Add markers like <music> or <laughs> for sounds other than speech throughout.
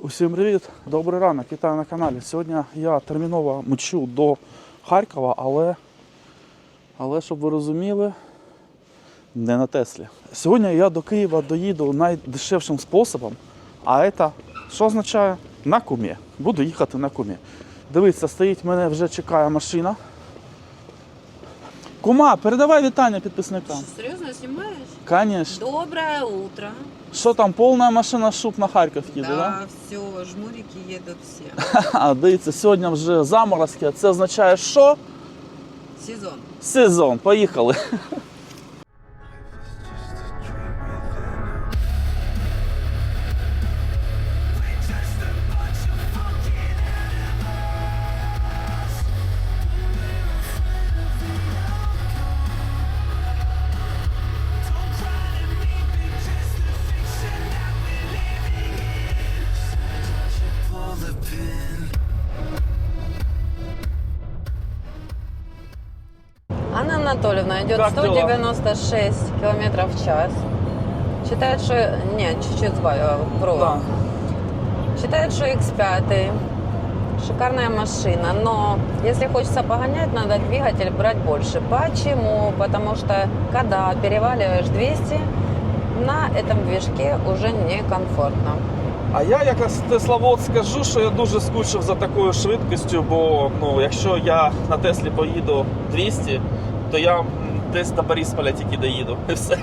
Усім привіт! Добрий ранок, вітаю на каналі. Сьогодні я терміново мчу до Харкова, але, але щоб ви розуміли, не на Теслі. Сьогодні я до Києва доїду найдешевшим способом, а це що означає? На кумі. Буду їхати на кумі. Дивіться, стоїть, мене вже чекає машина. Кума, передавай вітання підписникам. Серьезно снимаешь? Конечно. Доброе утро. Що там, повна машина шуб на Харків їде, да? Да, все, жмурики едут всі. <laughs> А, дивіться, сьогодні вже заморозки, а це означає, що Сезон. сезон. Поїхали. Анатольевна идет Как дела? 196 километров в час. Считает, что... Нет, чуть-чуть сбавила, вру. Да. Считает, что X5 шикарная машина, но если хочется погонять, надо двигатель брать больше. Почему? Потому что когда переваливаешь 200, на этом движке уже некомфортно. А я якраз тесловод скажу, що я дуже скучив за такою швидкістю, бо ну, якщо я на Теслі поїду 200, то я десь до Борисполя тільки доїду. <laughs> І все.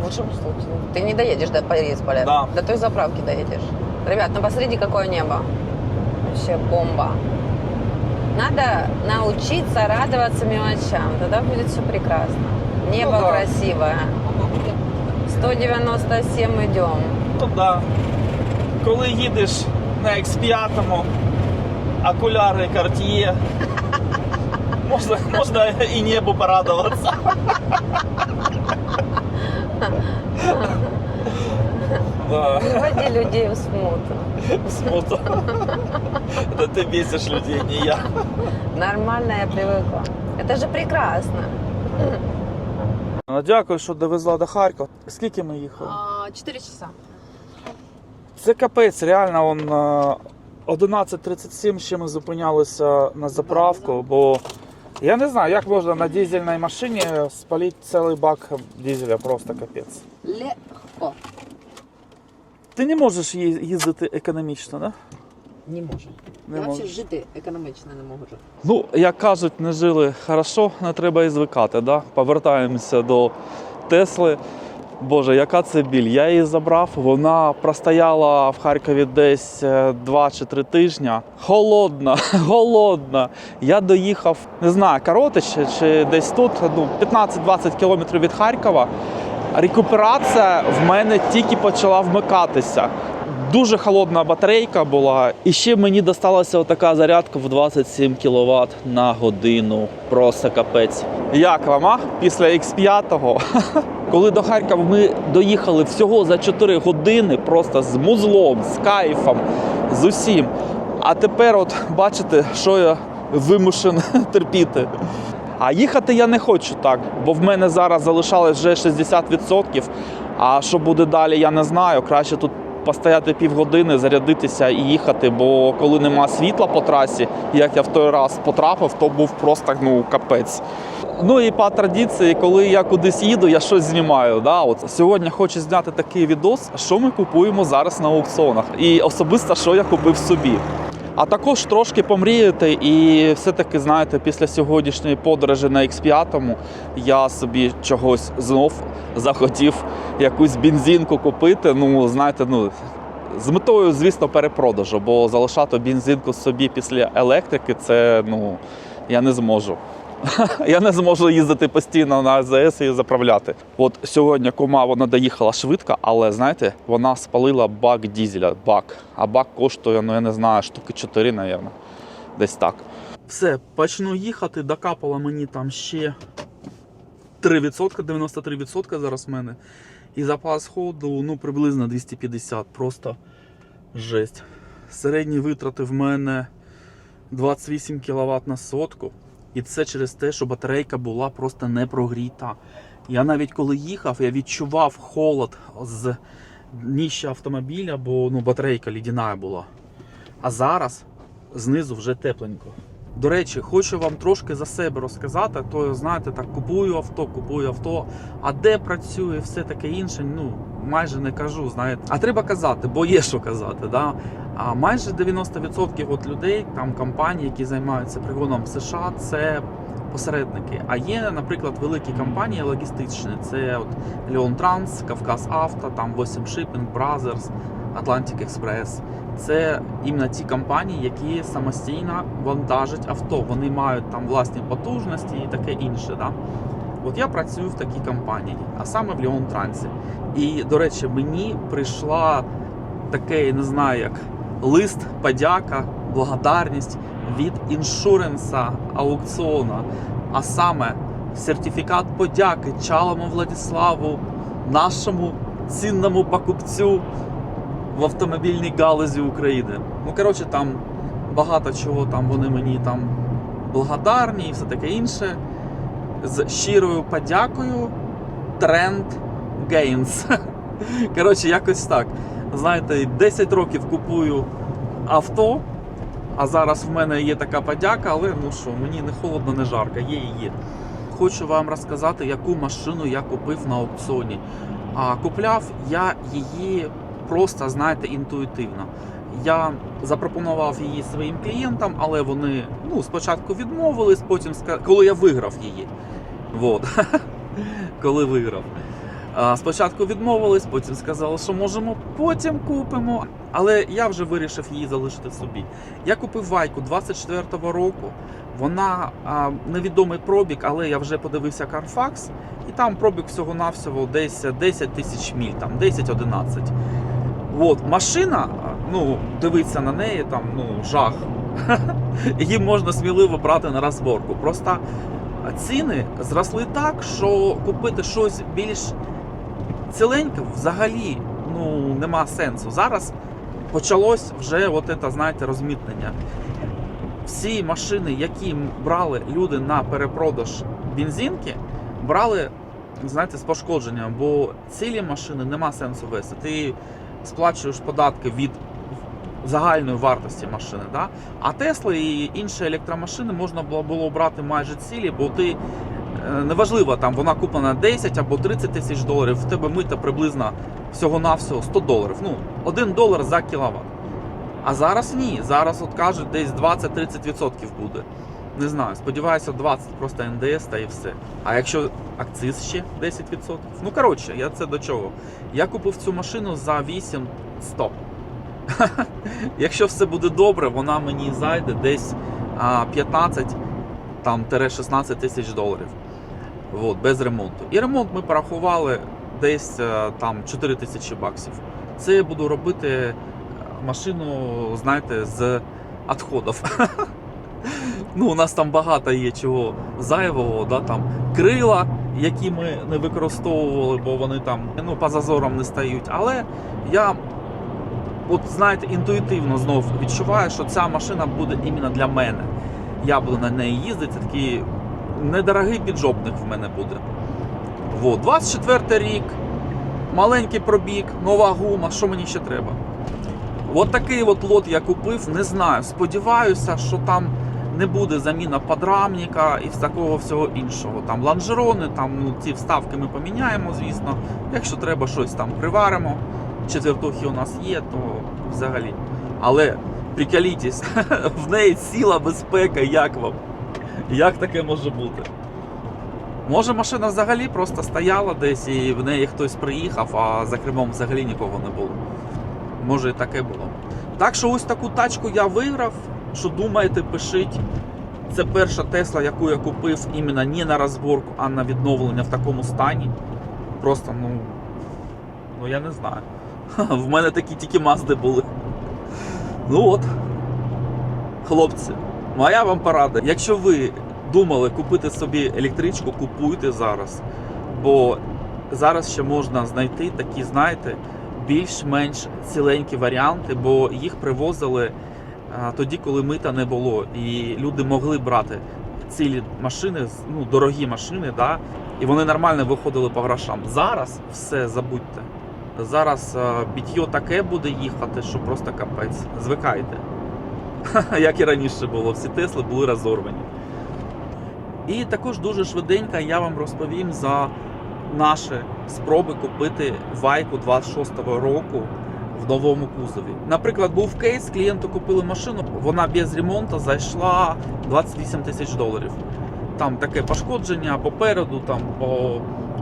В лучшем случае. Ты не доедешь до Борисполя. Да. До той заправки доедешь. Ребят, ну посмотрите, какое небо. Вообще бомба. Надо научиться радоваться мелочам. Тогда будет все прекрасно. Небо Ну да. красивое. 197 идем. Ну да. Коли їдеш на X5, окуляри Cartier, можна, можна і небу порадуватися. Да, Не вводи людей в смуту. смутно. Да ти бісиш людей, не я. Нормально я привыкла. Это же прекрасно. Ну, Дякую, що довезла до Харкова. Скільки ми їхали? А, Четыре часа. Це капець, реально он е, 11.37 ще ми зупинялися на заправку, бо я не знаю, як можна на дизельній машині спалити цілий бак дизеля, просто капець. Легко. Ти не можеш їздити економічно, да? Не можу. Не я можу. взагалі жити економічно не можу. Ну, як кажуть, не жили хорошо, не треба і звикати. Да? Повертаємося до Тесли. Боже, яка це біль? Я її забрав. Вона простояла в Харкові десь 2 чи 3 тижні. Холодна, <laughs> голодна. Я доїхав, не знаю, коротище чи десь тут, ну, 15-20 кілометрів від Харкова. Рекуперація в мене тільки почала вмикатися. Дуже холодна батарейка була, і ще мені досталася така зарядка в 27 кВт на годину. Просто капець. Як вам, а? Після X5, <laughs> коли до Харкова ми доїхали всього за 4 години, просто з музлом, з кайфом, з усім. А тепер, от бачите, що я вимушений <laughs> терпіти. А їхати я не хочу так, бо в мене зараз залишалось вже 60%. А що буде далі, я не знаю. Краще тут постояти півгодини, зарядитися і їхати, бо коли нема світла по трасі, як я в той раз потрапив, то був просто ну, капець. Ну і по традиції, коли я кудись їду, я щось знімаю. Да? От сьогодні хочу зняти такий відос, що ми купуємо зараз на аукціонах. І особисто, що я купив собі. А також трошки помріяти, і все-таки, знаєте, після сьогоднішньої подорожі на X5 я собі чогось знов захотів якусь бензинку купити. Ну, знаєте, ну. З метою, звісно, перепродажу, бо залишати бензинку собі після електрики це ну я не зможу. <laughs> Я не зможу їздити постійно на АЗС і заправляти. От сьогодні кума вона доїхала швидко, але знаєте, вона спалила бак дізеля. Бак. А бак коштує, ну я не знаю, штуки 4, мабуть. Десь так. Все, почну їхати, докапало мені там ще 3%, 93% зараз в мене. І запас ходу ну, приблизно 250. Просто жесть. Середні витрати в мене 28 кВт на сотку. І це через те, що батарейка була просто не прогріта. Я навіть коли їхав, я відчував холод з дніще автомобіля, бо ну, батарейка лідяна була. А зараз знизу вже тепленько. До речі, хочу вам трошки за себе розказати, то знаєте, так купую авто, купую авто, а де працює, все таке інше, ну майже не кажу, знаєте. А треба казати, бо є що казати. Да? А майже 90% от людей, там компаній, які займаються пригоном в США, це посередники. А є, наприклад, великі компанії логістичні. Це от Leon Trans, Кавказ Авто, там 8 Shipping, Brothers, Atlantic Express. Це іменно ті компанії, які самостійно вантажать авто. Вони мають там власні потужності і таке інше. Да? От я працюю в такій компанії, а саме в Leon Trans. І, до речі, мені прийшла таке, не знаю, як лист, подяка, благодарність від іншуренса аукціону, а саме сертифікат подяки Чалому Владиславу, нашому цінному покупцю в автомобільній галузі України. Ну, коротше, там багато чого там вони мені там благодарні і все таке інше. З щирою подякою Тренд Gains. <laughs> Коротше, якось так. Знаєте, 10 років купую авто, а зараз в мене є така подяка, але ну що, мені не холодно, не жарко, є і є. Хочу вам розказати, яку машину я купив на аукціоні. А купляв я її просто, знаєте, інтуїтивно. Я запропонував її своїм клієнтам, але вони ну, спочатку відмовились, потім коли я виграв її. Вот. <laughs> коли виграв. Спочатку відмовились, потім сказали, що можемо потім купимо. Але я вже вирішив її залишити собі. Я купив вайку 24-го року. Вона а, невідомий пробіг, але я вже подивився Carfax, і там пробіг всього-навсього десь 10 тисяч міль, там 10-11. От, машина, ну, дивитися на неї, там, ну, жах. <laughs> Її можна сміливо брати на розборку. Просто ціни зросли так, що купити щось більш ціленьке взагалі ну, нема сенсу. Зараз почалось вже от це, знаєте, розмітнення. Всі машини, які брали люди на перепродаж бензинки, брали знаєте, з пошкодженням, бо цілі машини нема сенсу вести. Ти сплачуєш податки від загальної вартості машини. Да? А Тесли і інші електромашини можна було, було брати майже цілі, бо ти е, неважливо, там вона куплена 10 або 30 тисяч доларів, в тебе мита приблизно всього-навсього 100 доларів. Ну, 1 долар за кіловат. А зараз ні. Зараз от кажуть, десь 20-30% буде. Не знаю, сподіваюся, 20 просто НДС та і все. А якщо акциз ще 10%? Ну коротше, я це до чого? Я купив цю машину за 8100. <laughs> Якщо все буде добре, вона мені зайде десь 15 там, 16 тисяч доларів. От, без ремонту. І ремонт ми порахували десь е, там 4 тисячі баксів. Це я буду робити е, машину, знаєте, з відходів. <laughs> Ну, у нас там багато є чого зайвого, да, там крила, які ми не використовували, бо вони там ну, по зазорам не стають. Але я, от знаєте, інтуїтивно знов відчуваю, що ця машина буде іменно для мене. Я буду на неї їздити, це такий недорогий піджопник в мене буде. Вот, 24 рік, маленький пробіг, нова гума, що мені ще треба? От такий от лот я купив, не знаю. Сподіваюся, що там не буде заміна подрамника і такого всього іншого. Там лонжерони, там ну, ці вставки ми поміняємо, звісно. Якщо треба щось там приваримо. Четвертухи у нас є, то взагалі. Але приколітесь, <laughs> в неї ціла безпека, як вам? Як таке може бути? Може машина взагалі просто стояла десь і в неї хтось приїхав, а за кермом взагалі нікого не було. Може і таке було. Так що ось таку тачку я виграв. Що думаєте, пишіть. Це перша Тесла, яку я купив іменно не на розборку, а на відновлення в такому стані. Просто, ну. Ну я не знаю. В мене такі тільки мазди були. Ну от. Хлопці, моя вам порада. Якщо ви думали купити собі електричку, купуйте зараз. Бо зараз ще можна знайти такі, знаєте, більш-менш ціленькі варіанти, бо їх привозили тоді, коли мита не було. І люди могли брати цілі машини, ну, дорогі машини, да, і вони нормально виходили по грошам. Зараз все забудьте. Зараз бітьо таке буде їхати, що просто капець. Звикайте. <laughs> Як і раніше було, всі Тесли були розорвані. І також дуже швиденько я вам розповім за наші спроби купити вайку 26-го року в новому кузові. Наприклад, був кейс, клієнту купили машину, вона без ремонту зайшла 28 тисяч доларів. Там таке пошкодження попереду, там по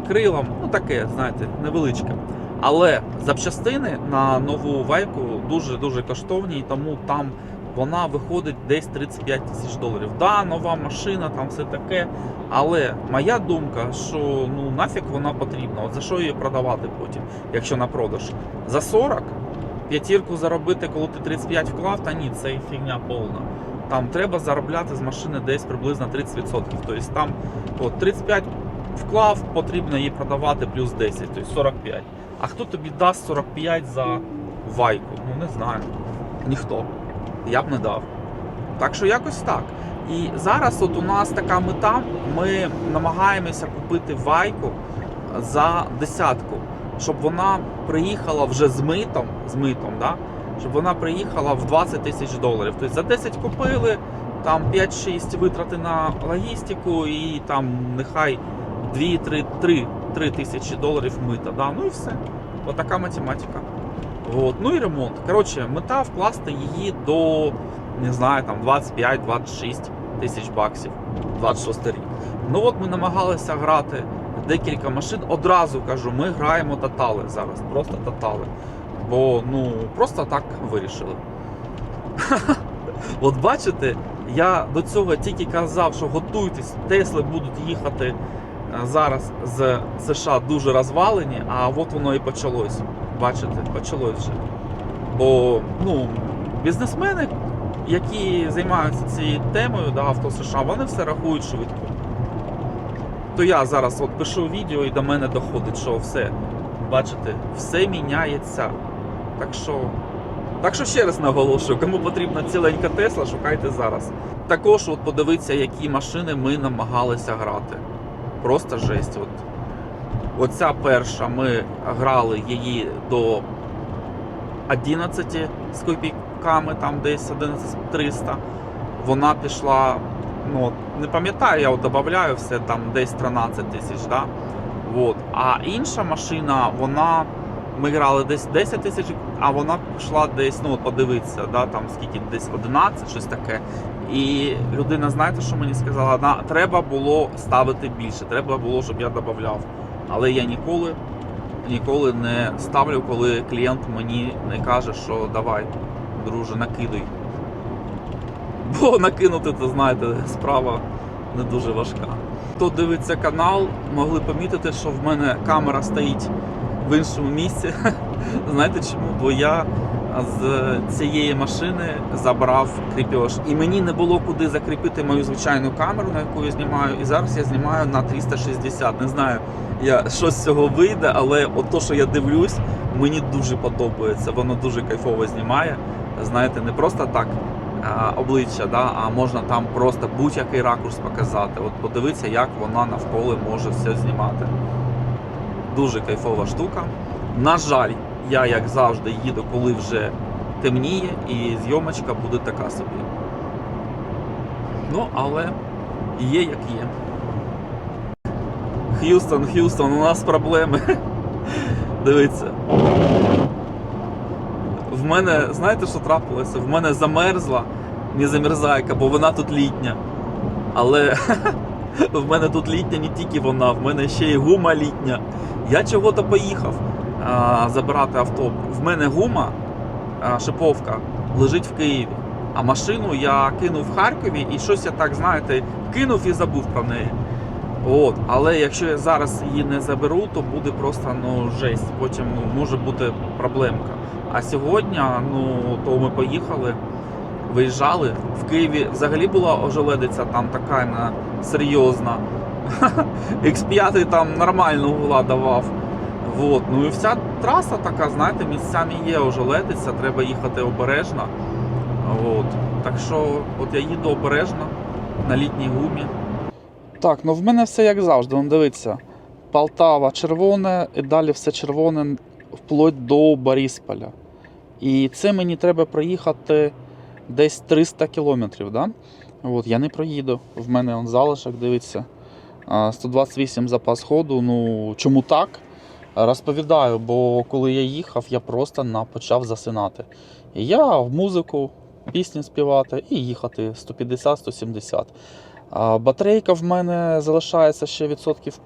крилам, ну таке, знаєте, невеличке. Але запчастини на нову вайку дуже дуже коштовні, і тому там вона виходить десь 35 тисяч доларів. Да, нова машина, там все таке. Але моя думка, що ну нафіг вона потрібна. От за що її продавати потім, якщо на продаж? За 40 п'ятірку заробити, коли ти 35 вклав, та ні, це фігня повна. Там треба заробляти з машини десь приблизно 30%. Тобто там от, 35 вклав, потрібно її продавати плюс 10, тобто 45. А хто тобі дасть 45 за вайку? Ну не знаю. Ніхто. Я б не дав. Так що якось так. І зараз от у нас така мета. Ми намагаємося купити вайку за десятку, щоб вона приїхала вже з митом, з митом, да? щоб вона приїхала в 20 тисяч доларів. Тобто за 10 купили, там 5-6 витрати на логістику і там нехай 2-3 тисячі доларів мита. Да? Ну і все. Отака математика. От. Ну і ремонт. Коротше, мета вкласти її до, не знаю, там 25-26 тисяч баксів. 26 рік. Ну от ми намагалися грати декілька машин. Одразу кажу, ми граємо тотали зараз. Просто тотали. Бо ну просто так вирішили. <laughs> От бачите, я до цього тільки казав, що готуйтесь, Тесли будуть їхати е, зараз з США дуже розвалені, а от воно і почалось. Бачите, почалось вже. Бо ну, бізнесмени, які займаються цією темою да, авто США, вони все рахують швидко. То я зараз от пишу відео і до мене доходить, що все, бачите, все міняється. Так що, так що ще раз наголошую, кому потрібна ціленька Тесла, шукайте зараз. Також от подивіться, які машини ми намагалися грати. Просто жесть. От. Оця перша, ми грали її до 11 з копійками, там десь 11300. Вона пішла, ну не пам'ятаю, я додаю все, там десь 13 тисяч. Да? От. А інша машина, вона. Ми грали десь 10 тисяч, а вона пішла десь, ну подивитися, да, там скільки десь 11, щось таке. І людина, знаєте, що мені сказала? На, треба було ставити більше, треба було, щоб я додавав. Але я ніколи, ніколи не ставлю, коли клієнт мені не каже, що давай, друже, накидуй. Бо накинути, то знаєте, справа не дуже важка. Хто дивиться канал, могли помітити, що в мене камера стоїть в іншому місці. <laughs> Знаєте чому? Бо я з цієї машини забрав кріпеж. І мені не було куди закріпити мою звичайну камеру, на яку я знімаю. І зараз я знімаю на 360. Не знаю, я що з цього вийде, але от то, що я дивлюсь, мені дуже подобається. Воно дуже кайфово знімає. Знаєте, не просто так. А, Обличчя, да, а можна там просто будь-який ракурс показати. От подивитися, як вона навколо може все знімати. Дуже кайфова штука. На жаль, я, як завжди, їду, коли вже темніє, і зйомочка буде така собі. Ну, але є як є. Х'юстон, Х'юстон, у нас проблеми. <laughs> Дивіться. В мене, знаєте, що трапилося? В мене замерзла не замерзайка, бо вона тут літня. Але <laughs> в мене тут літня не тільки вона, в мене ще й гума літня. Я чого-то поїхав а, забирати авто. В мене гума, а, шиповка, лежить в Києві. А машину я кинув в Харкові і щось я так, знаєте, кинув і забув про неї. От, але якщо я зараз її не заберу, то буде просто ну, жесть. Потім ну, може бути проблемка. А сьогодні, ну, то ми поїхали, виїжджали. В Києві взагалі була ожеледиця там така на, серйозна. <laughs> X5 там нормально угла давав. Вот. Ну і вся траса така, знаєте, місцями є ожеледиця, треба їхати обережно. От. Так що от я їду обережно на літній гумі. Так, ну в мене все як завжди. Ну, дивіться. Полтава червоне, і далі все червоне вплоть до Борисполя. І це мені треба проїхати десь 300 кілометрів. Да? От, я не проїду. В мене он залишок дивиться. А, 128 запас ходу. Ну чому так? Розповідаю, бо коли я їхав, я просто почав засинати. І я в музику, пісні співати і їхати 150-170. Батарейка в мене залишається ще відсотків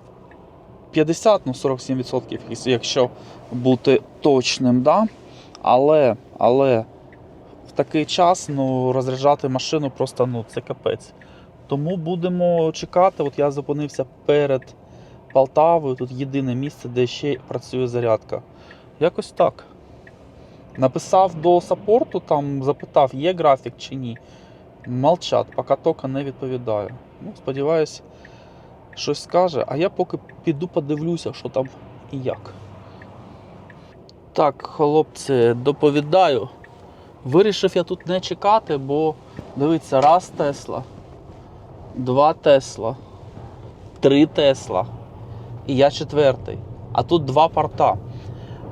50, ну 47%, якщо бути точним. Да? Але, але в такий час ну, розряджати машину просто ну, це капець. Тому будемо чекати. От я зупинився перед Полтавою. Тут єдине місце, де ще працює зарядка. Якось так. Написав до саппорту, там запитав, є графік чи ні. Молчат, поки тока не відповідаю. Ну, сподіваюсь, щось скаже, а я поки піду подивлюся, що там і як. Так, хлопці, доповідаю. Вирішив я тут не чекати, бо дивіться, раз Тесла, два Тесла, три Тесла. І я четвертий. А тут два порта.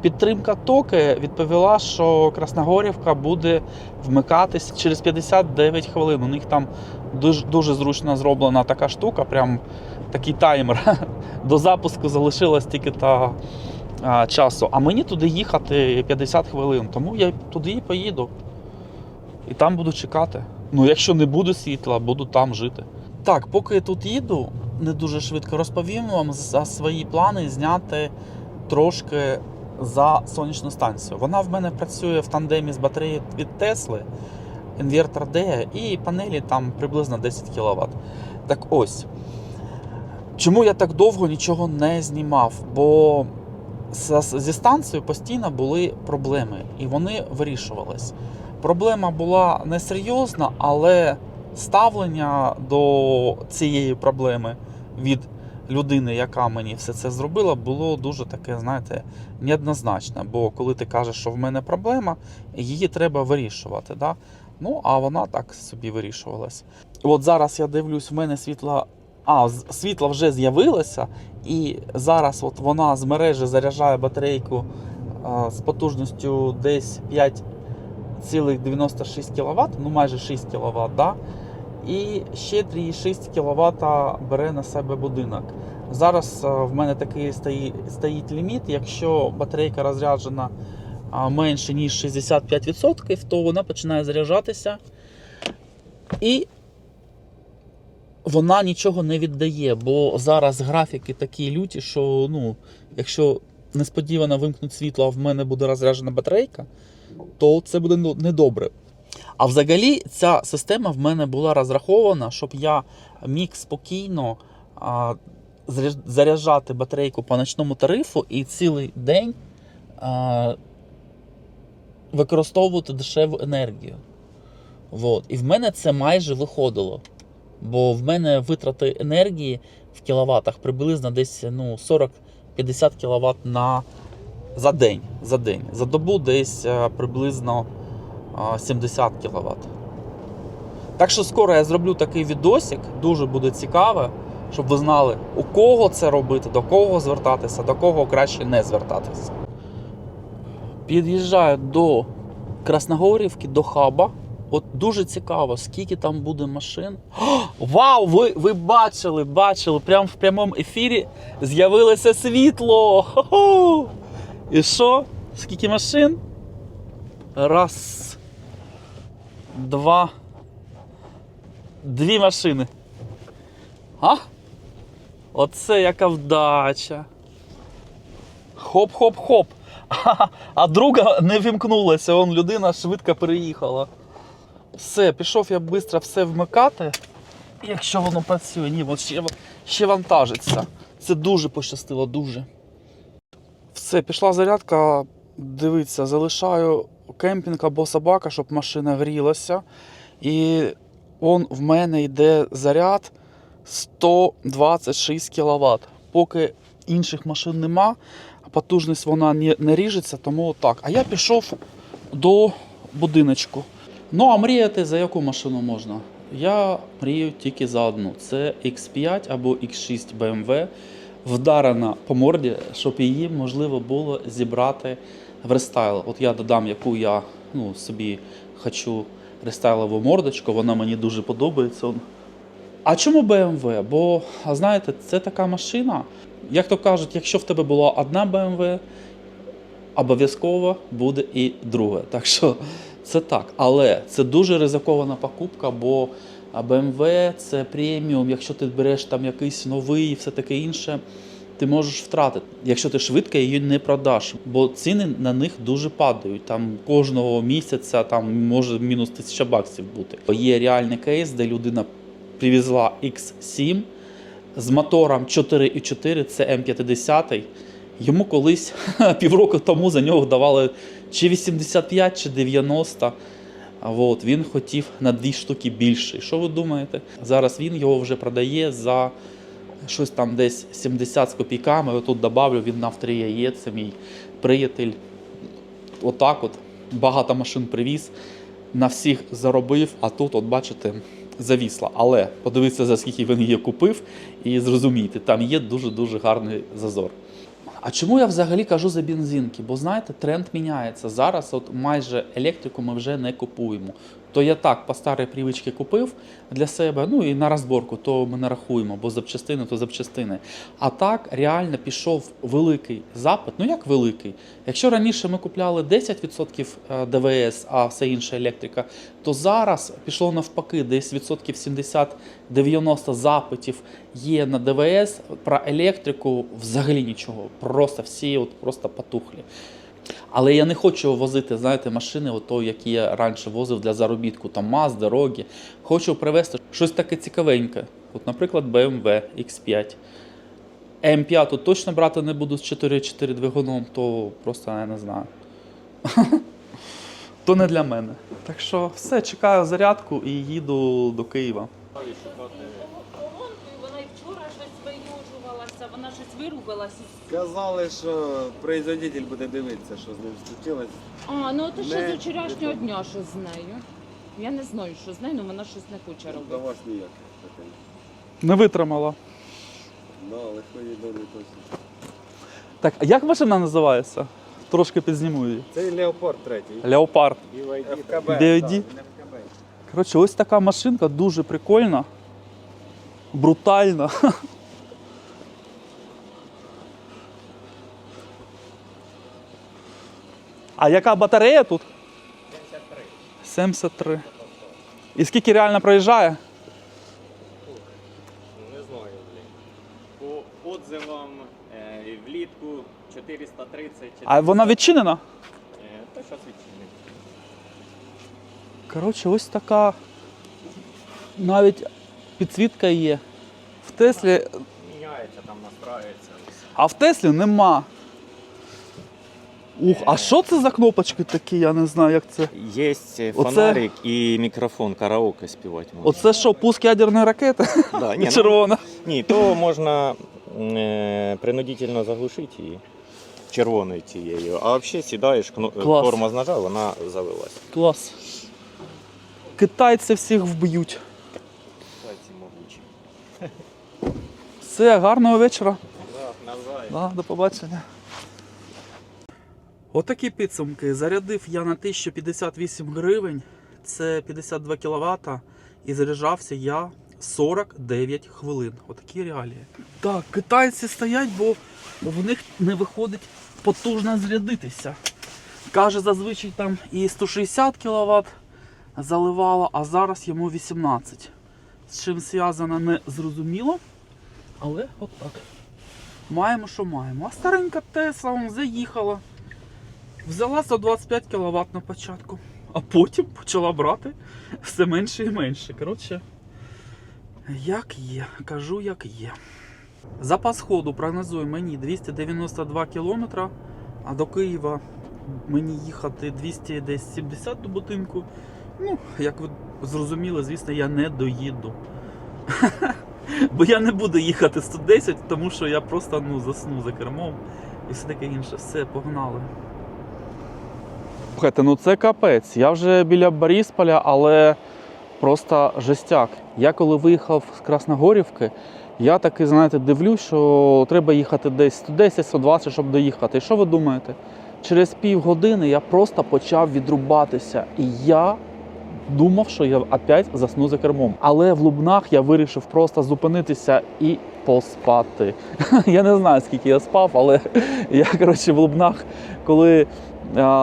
Підтримка токи відповіла, що Красногорівка буде вмикатись через 59 хвилин. У них там дуже, дуже зручно зроблена така штука, прям такий таймер. <laughs> До запуску залишилось тільки та а, часу. А мені туди їхати 50 хвилин, тому я туди і поїду. І там буду чекати. Ну, якщо не буде світла, буду там жити. Так, поки я тут їду, не дуже швидко розповім вам за свої плани зняти трошки за сонячну станцію. Вона в мене працює в тандемі з батареєю від Тесли, інвертор D і панелі там приблизно 10 кВт. Так ось. Чому я так довго нічого не знімав? Бо зі станцією постійно були проблеми, і вони вирішувались. Проблема була несерйозна, але ставлення до цієї проблеми від людини, яка мені все це зробила, було дуже таке, знаєте, неоднозначне. Бо коли ти кажеш, що в мене проблема, її треба вирішувати. Да? Ну, а вона так собі вирішувалась. От зараз я дивлюсь, в мене світла. А, світло вже з'явилося, і зараз от вона з мережі заряджає батарейку з потужністю десь 5,96 кВт, ну майже 6 кВт, да? І ще 3,6 кВт бере на себе будинок. Зараз в мене такий стоїть, стоїть ліміт, якщо батарейка розряджена менше ніж 65%, то вона починає заряджатися. І вона нічого не віддає, бо зараз графіки такі люті, що ну, якщо несподівано вимкнуть світло, а в мене буде розряджена батарейка, то це буде ну, недобре. А взагалі ця система в мене була розрахована, щоб я міг спокійно а, заряджати батарейку по ночному тарифу і цілий день а, використовувати дешеву енергію. Вот. І в мене це майже виходило. Бо в мене витрати енергії в кіловатах приблизно десь ну, 40-50 кВт на, за день. За день. За добу десь е, приблизно 70 кВт. Так що скоро я зроблю такий відосик, дуже буде цікаво, щоб ви знали, у кого це робити, до кого звертатися, до кого краще не звертатися. Під'їжджаю до Красногорівки, до хаба. От дуже цікаво, скільки там буде машин. О, вау! Ви, ви бачили, бачили, прямо в прямому ефірі з'явилося світло. Хо-хо! І що? Скільки машин? Раз. Два. Дві машини. А? Оце яка вдача. Хоп-хоп-хоп. <laughs> А друга не вимкнулася, он людина швидко переїхала. Все, пішов я швидко все вмикати. Якщо воно працює, ні, ще, ще вантажиться. Це дуже пощастило, дуже. Все, пішла зарядка. Дивіться, залишаю кемпінг або собака, щоб машина грілася. І он в мене йде заряд 126 кВт. Поки інших машин нема, потужність вона не, не ріжеться, тому так. А я пішов до будиночку. Ну, а мріяти за яку машину можна? Я мрію тільки за одну. Це X5 або X6 BMW. вдарена по морді, щоб її можливо було зібрати рестайл. От я додам, яку я ну, собі хочу рестайлову мордочку, вона мені дуже подобається. А чому BMW? Бо, знаєте, це така машина. Як то кажуть, якщо в тебе була одна BMW, обов'язково буде і друге. Так що це так. Але це дуже ризикована покупка, бо BMW це преміум. Якщо ти береш там якийсь новий і все таке інше, ти можеш втратити, якщо ти швидко її не продаш, бо ціни на них дуже падають. Там кожного місяця там може мінус тисяча баксів бути. Є реальний кейс, де людина привезла X7 з мотором 4,4, це М50. Йому колись <laughs> півроку тому за нього давали чи 85, чи 90. От він хотів на дві штуки більше. Що ви думаєте? Зараз він його вже продає за щось там десь 70 з копійками. Отут додавлю, він на авторія це мій приятель. Отак от багато машин привіз, на всіх заробив, а тут, от бачите, завісла. Але подивіться, за скільки він її купив, і зрозумійте, там є дуже-дуже гарний зазор. А чому я взагалі кажу за бензинки? Бо знаєте, тренд міняється. Зараз от майже електрику ми вже не купуємо. То я так по старій привичці купив для себе, ну і на розборку, то ми не рахуємо, бо запчастини то запчастини. А так реально пішов великий запит. Ну як великий? Якщо раніше ми купляли 10% ДВС, а все інше електрика, то зараз пішло навпаки, десь відсотків 70-90 запитів є на ДВС. Про електрику взагалі нічого. Просто всі от просто потухлі. Але я не хочу возити, знаєте, машини, ото, які я раніше возив для заробітку, там МАЗ, дороги. Хочу привезти щось таке цікавеньке. От, наприклад, BMW X5. М5 тут точно брати не буду з 4.4 двигуном, то просто я не знаю. <laughs> то не для мене. Так що все, чекаю зарядку і їду до Києва. Охоронкою вона і вчора щось виюжувалася, вона щось вирубилася. Сказали, що производитель буде дивитися, що з ним случилось. А, ну то ще Не- з вчорашнього дня, що з нею. Я не знаю, що з нею, але вона щось не хоче До робити. вас ніяк. Не витримала. Ну, долі точно. Так, а як машина називається? Трошки підзніму її. Це Леопард третій. Леопард. ФКБ. BYD? так. Коротше, ось така машинка дуже прикольна, брутальна. А яка батарея тут? 73. 73. І скільки реально проїжджає? Не знаю, блін. По отзивам е, влітку 430 А вона відчинена? Е, то щас відчинить. Коротше, ось така. Навіть підсвітка є. В Теслі. Міняється, там настраюється. А в Теслі нема. Ух, а що це за кнопочки такі? Я не знаю, як це. Є фонарик і мікрофон караоке співати можна. Оце що, пуск ядерної ракети? Да, ні, <laughs> ну, Червона. ні, то можна е, принудительно заглушити її червоною цією. А взагалі сідаєш, Клас. тормоз нажав, вона завелась. Клас. Китайці всіх вб'ють. Пальці могучі. Все, гарного вечора. Да, до побачення. Отакі підсумки. Зарядив я на 1058 гривень, це 52 кВт, і заряджався я 49 хвилин. Отакі реалії. Так, китайці стоять, бо в них не виходить потужно зарядитися. Каже, зазвичай там і 160 кВт заливало, а зараз йому 18. З чим зв'язано не зрозуміло, але отак. Маємо, що маємо. А старенька Тесла заїхала. Взяла 125 кВт на початку, а потім почала брати все менше і менше. Коротше, як є, кажу, як є. Запас ходу прогнозує мені 292 км, а до Києва мені їхати 270 до будинку. Ну, як ви зрозуміли, звісно, я не доїду. <laughs> Бо я не буду їхати 110, тому що я просто ну, засну за кермом і все таке інше. Все, погнали. Слухайте, ну це капець. Я вже біля Борисполя, але просто жестяк. Я коли виїхав з Красногорівки, Я таки, знаєте, дивлюсь, що треба їхати десь 110-120, щоб доїхати. І що ви думаєте? Через півгодини я просто почав відрубатися. І я думав, що я опять засну за кермом. Але в Лубнах я вирішив просто зупинитися і поспати. <laughs> Я не знаю, скільки я спав, але <laughs> я коротше в Лубнах, коли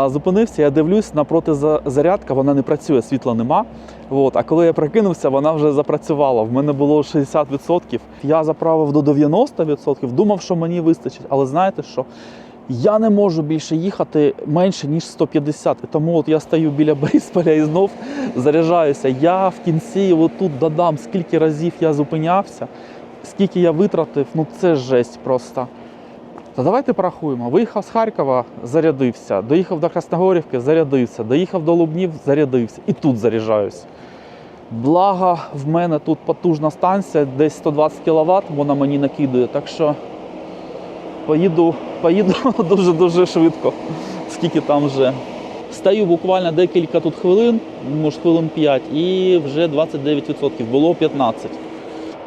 зупинився, я дивлюсь, напроти за- зарядка, вона не працює, світла нема. От, а коли я прокинувся, вона вже запрацювала. В мене було 60%. Я заправив до 90%, думав, що мені вистачить. Але знаєте що? Я не можу більше їхати менше, ніж 150. І тому от я стою біля Борисполя і знов заряджаюся. Я в кінці отут додам, скільки разів я зупинявся, скільки я витратив, ну це жесть просто. Та давайте порахуємо. Виїхав з Харкова, зарядився, доїхав до Красногорівки, зарядився, доїхав до Лубнів, зарядився. І тут заряджаюсь. Благо, в мене тут потужна станція, десь 120 кВт, вона мені накидує. Так що поїду, поїду <laughs> дуже-дуже швидко, скільки там вже. Стою буквально декілька тут хвилин, може хвилин 5, і вже 29%, було 15.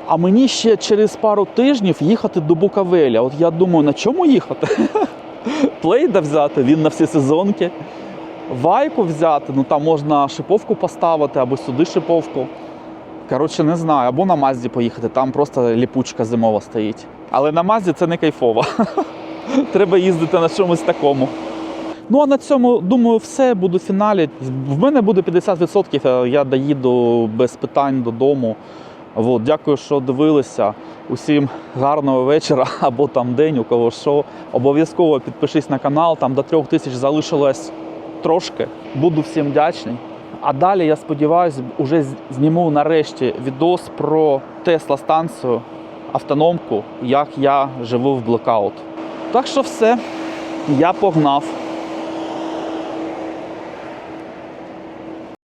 А мені ще через пару тижнів їхати до Буковеля. От я думаю, на чому їхати? <laughs> Плейда взяти, він на всі сезонки. Вайку взяти, ну там можна шиповку поставити або сюди шиповку. Коротше, не знаю, або на Мазді поїхати, там просто ліпучка зимова стоїть. Але на Мазді це не кайфово. <laughs> Треба їздити на чомусь такому. Ну а на цьому, думаю, все, буду фіналі. В мене буде 50%, я доїду без питань додому. От, дякую, що дивилися. Усім гарного вечора <laughs> або там день, у кого що. Обов'язково підпишись на канал, там до трьох тисяч залишилось трошки. Буду всім вдячний. А далі, я сподіваюся, вже зніму нарешті відос про Тесла станцію, автономку, як я живу в блокаут. Так що все, я погнав.